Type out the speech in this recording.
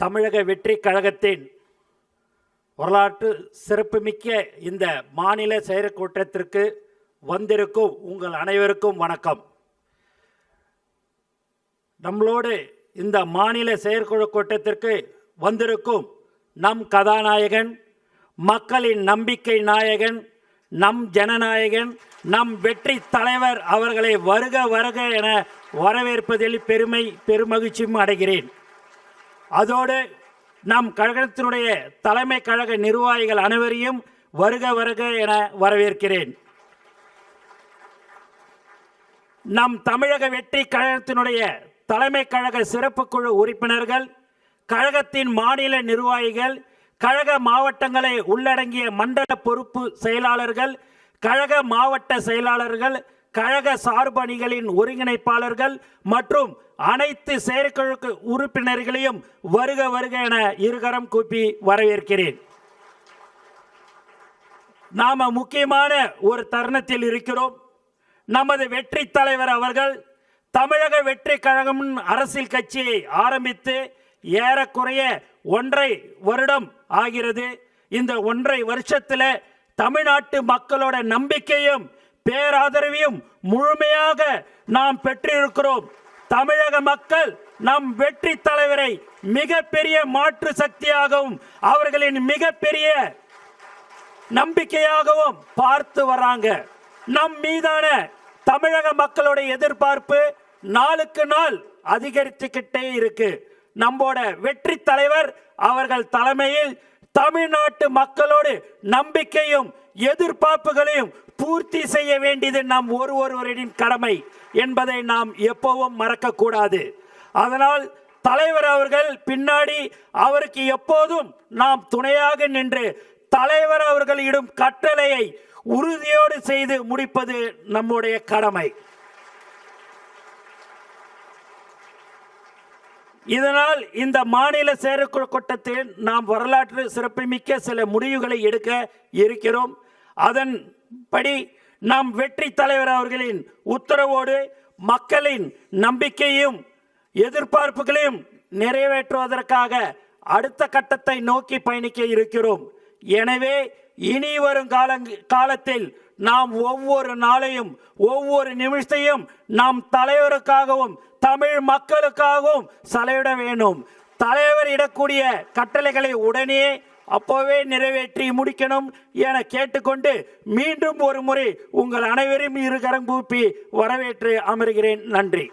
தமிழக வெற்றி கழகத்தின் வரலாற்று சிறப்புமிக்க இந்த மாநில செயற்கூட்டத்திற்கு வந்திருக்கும் உங்கள் அனைவருக்கும் வணக்கம். நம்மளோடு இந்த மாநில செயற்குழு கூட்டத்திற்கு வந்திருக்கும் நம் கதாநாயகன் மக்களின் நம்பிக்கை நாயகன் நம் ஜனநாயகன் நம் வெற்றி தலைவர் அவர்களை வருக வருக என வரவேற்பதில் பெருமை பெருமகிழ்ச்சியும் அடைகிறேன். அதோடு நம் கழகத்தினுடைய தலைமை கழக நிர்வாகிகள் அனைவரையும் வருக வருக என வரவேற்கிறேன். நம் தமிழக வெற்றி கழகத்தினுடைய தலைமை கழக சிறப்பு குழு உறுப்பினர்கள் கழகத்தின் மாநில நிர்வாகிகள் கழக மாவட்டங்களை உள்ளடங்கிய மண்டல பொறுப்பு செயலாளர்கள் கழக மாவட்ட செயலாளர்கள் கழக சார்பணிகளின் ஒருங்கிணைப்பாளர்கள் மற்றும் அனைத்து செயற்குழு உறுப்பினர்களையும் வருக வருக என இருகரம் கூப்பி வரவேற்கிறேன். நாம முக்கியமான ஒரு தருணத்தில் இருக்கிறோம். நமது வெற்றி தலைவர் அவர்கள் தமிழக வெற்றி கழகம் அரசியல் கட்சியை ஆரம்பித்து ஏறக்குறைய ஒன்றை வருடம் ஆகிறது. இந்த ஒன்றை வருஷத்துல தமிழ்நாட்டு மக்களோட நம்பிக்கையும் பேராதரவையும் முழுமையாக நாம் பெற்றிருக்கிறோம். தமிழக மக்கள் நம் வெற்றி தலைவரை மிகப்பெரிய மாற்று சக்தியாகவும் அவர்களின் மிகப்பெரிய நம்பிக்கையாகவும் பார்த்து வராங்க. நம் மீதான தமிழக மக்களுடைய எதிர்பார்ப்பு நாளுக்கு நாள் அதிகரித்துக்கிட்டே இருக்கு. நம்மோட வெற்றி தலைவர் அவர்கள் தலைமையில் தமிழ்நாட்டு மக்களோடு நம்பிக்கையும் எதிர்பார்ப்புகளையும் பூர்த்தி செய்ய வேண்டியது நம் ஒரு ஒருவரின் கடமை என்பதை நாம் எப்பவும் மறக்கக்கூடாது. அதனால் தலைவர் அவர்கள் பின்னாடி அவருக்கு எப்போதும் நாம் துணையாக நின்று தலைவர் அவர்கள் இடும் கட்டளையை உறுதியோடு செய்து முடிப்பது நம்முடைய கடமை. இதனால் இந்த மாநில செயற்குழு கூட்டத்தில் நாம் வரலாற்று சிறப்புமிக்க சில முடிவுகளை எடுக்க இருக்கிறோம். அதன்படி நாம் வெற்றி தலைவர் அவர்களின் உத்தரவோடு மக்களின் நம்பிக்கையும் எதிர்பார்ப்புகளையும் நிறைவேற்றுவதற்காக அடுத்த கட்டத்தை நோக்கி பயணிக்க இருக்கிறோம். எனவே இனி வரும் கால காலத்தில் நாம் ஒவ்வொரு நாளையும் ஒவ்வொரு நிமிஷத்தையும் நாம் தலைவருக்காகவும் தமிழ் மக்களுக்காகவும் செலவிட வேண்டும். தலைவர் இடக்கூடிய கட்டளைகளை உடனே அப்போவே நிறைவேற்றி முடிக்கணும் என கேட்டுக்கொண்டு மீண்டும் ஒரு முறை உங்கள் அனைவரையும் இருகரம் கூப்பி வரவேற்று அமர்கிறேன். நன்றி.